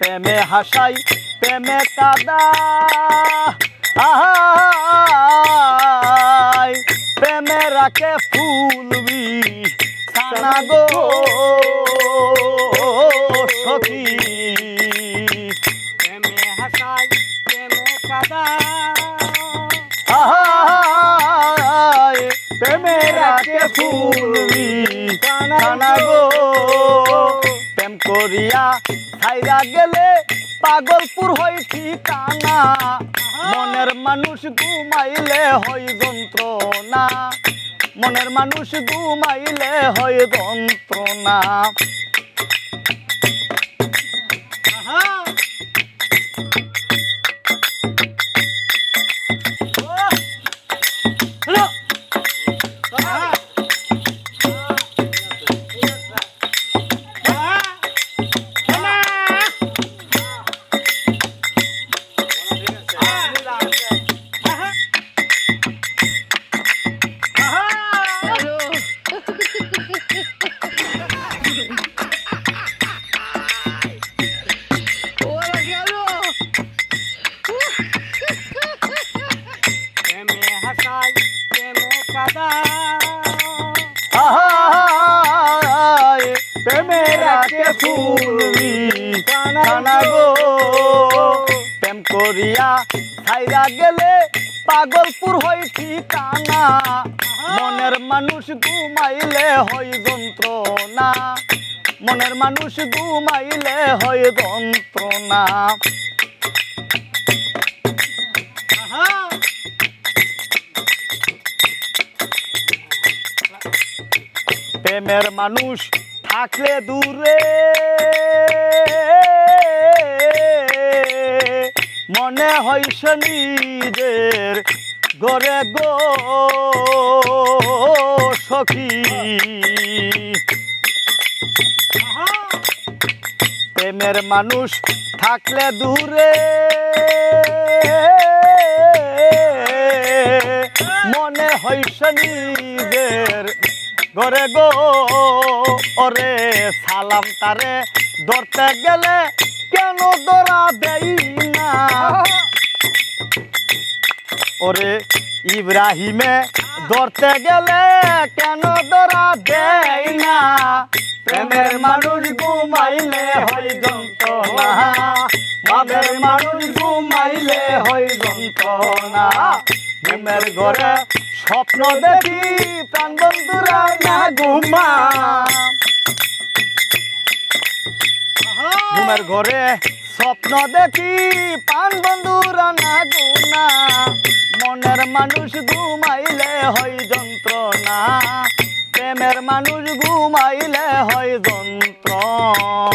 প্রেমে হাসাই, প্রেমে কাদা। আহাই, প্রেমে রাখে ফুলবি গো। সখী, প্রেমে হাসাই, প্রেমে কাদা। প্রেমে রাখে ফুলবি গো। করিয়া ছাইরা গেলে পাগলপুর হই ঠিকানা। মনের মানুষ ঘুমাইলে হয় যন্ত্রণা। মনের মানুষ ঘুমাইলে হয় যন্ত্রণা। আহাই প্রেমে রাখে ফুলবি কানা গো প্রেম করিয়া ছাইরা গেলে পাগলপুর হই ঠিকানা। মনের মানুষ ঘুমাইলে হয় যন্ত্রণা। মনের মানুষ ঘুমাইলে হয় যন্ত্রণা। প্রেমের মানুষ থাকলে দূরে। মনে হইস নিজের গরে গো সখী। প্রেমের মানুষ থাকলে দূরে। মনে হইস নিজের ঘরে গো, ওরে সালাম তারে ধরতে গেলে কেন ধরা দেই না? ওরে ইব্রাহিমে ধরতে গেলে কেন ধরা দেয় না? প্রেমের মানুষ ঘুমাইলে হয় যন্ত্রণা। মাদের মানুষ ঘুমাইলে হয় যন্ত্রণা। ঘুমের ঘরে স্বপ্ন দেখি প্রাণ বন্ধুরা না ঘুমা। ঘুমের ঘরে স্বপ্ন দেখি পান বন্ধুরা না গুনা মনের মানুষ ঘুমাইলে হয় যন্ত্রণা। প্রেমের মানুষ ঘুমাইলে হয় যন্ত্রণা।